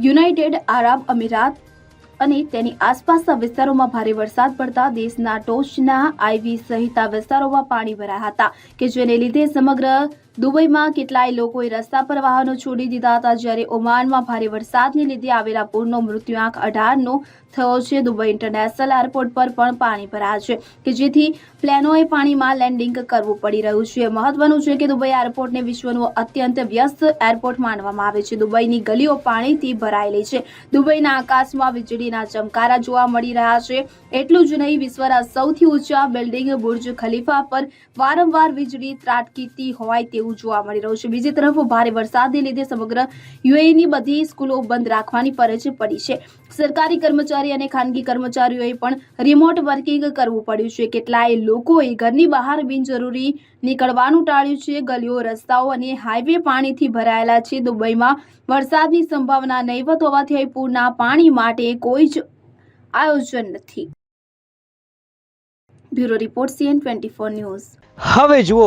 United આરબ અમીરાત અને તેની આસપાસના વિસ્તારોમાં ભારે વરસાદ પડતા દેશના ટોચના આઈવી સહિતના વિસ્તારોમાં પાણી ભરાયા હતા, કે જેને લીધે સમગ્ર દુબઈમાં કેટલાય લોકોએ રસ્તા પર વાહનો છોડી દીધા હતા જ્યારે ઓમાનમાં ભારે વરસાદને લીધે આવેલા પૂરનો મૃત્યુઆંક અઢારનો થયો છે. દુબઈ ઇન્ટરનેશનલ એરપોર્ટ પર પણ પાણી ભરાયા છે કે જેથી પ્લેનોએ પાણીમાં લેન્ડિંગ કરવું પડી રહ્યું છે. મહત્વનું છે કે દુબઈ એરપોર્ટને વિશ્વનું અત્યંત વ્યસ્ત એરપોર્ટ માનવામાં આવે છે. દુબઈની ગલીઓ પાણીથી ભરાયેલી છે. દુબઈના આકાશમાં વીજળીના ચમકારા જોવા મળી રહ્યા છે. એટલું જ નહીં, વિશ્વના સૌથી ઊંચા બિલ્ડિંગ બુર્જ ખલીફા પર વારંવાર વીજળી ત્રાટકીતી હોય તેવું જોવા મળી રહ્યું છે. બીજી તરફ ભારે વરસાદને લીધે સમગ્ર યુએઈની બધી સ્કૂલો બંધ રાખવાની ફરજ પડી છે. સરકારી કર્મચારી અને ખાનગી કર્મચારીઓએ પણ રિમોટ વર્કિંગ કરવું પડ્યું છે. કેટલાય લોકોએ ઘરની બહાર બિનજરૂરી નીકળવાનું ટાળ્યું છે. ગલીઓ, રસ્તાઓ અને હાઈવે પાણીથી ભરાયેલા છે. દુબઈમાં વરસાદની સંભાવના નહીવત હોવાથી પૂરના પાણી માટે કોઈ જ આયોજન નથી. Bureau report CN twenty news. હવે જુઓ